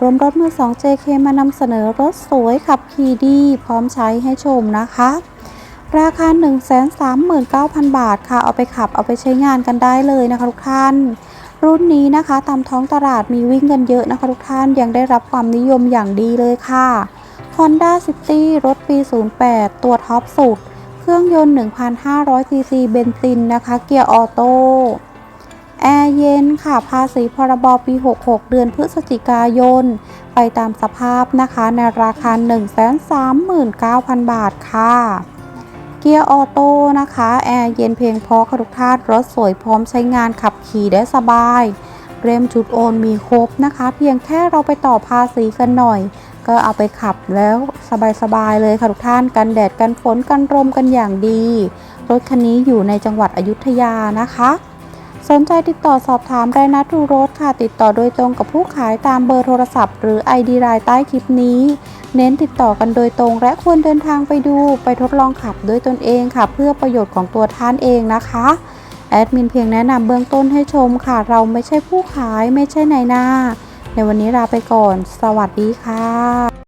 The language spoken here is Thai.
รวมรถมือ2 JK มานำเสนอรถสวยขับขี่ดี พร้อมใช้ให้ชมนะคะ ราคา 139,000 บาทค่ะ เอาไปขับเอาไปใช้งานกันได้เลยนะคะทุกท่าน รุ่นนี้นะคะตามท้องตลาดมีวิ่งกันเยอะนะคะทุกท่านยังได้รับความนิยมอย่างดีเลยค่ะ Honda City รถปี 08 ตัวท็อปสุด เครื่องยนต์ 1,500ซีซีเบนซินนะคะ เกียร์ออโต้ เย็นค่ะ ภาษีพรบปี 66 เดือนพฤศจิกายน ไปตามสภาพนะคะในราคา 139,000 บาทค่ะ เกียร์ออโต้นะคะ แอร์เย็นเพียงพอค่ะทุกท่านรถสวยพร้อมใช้งานขับขี่ได้สบาย เรมจุดโอนมีครบนะคะ เพียงแค่เราไปต่อภาษีกันหน่อย ก็เอาไปขับแล้วสบายๆเลยค่ะทุกท่านกันแดดกันฝนกันลมกันอย่างดีรถคันนี้อยู่ในจังหวัดอยุธยานะคะ สนใจติดต่อสอบถามรายนัดดูโรถค่ะ ติดต่อโดยตรงกับผู้ขายตามเบอร์โทรศัพท์ หรือ ID รายใต้คลิปนี้ เน้นติดต่อกันโดยตรงและควรเดินทางไปดู ไปทดลองขับด้วยตนเองค่ะ เพื่อประโยชน์ของตัวท่านเองนะคะแอดมินเพียงแนะนำเบื้องต้นให้ชมค่ะ เราไม่ใช่ผู้ขายไม่ใช่นายหน้า ในวันนี้ลาไปก่อน สวัสดีค่ะ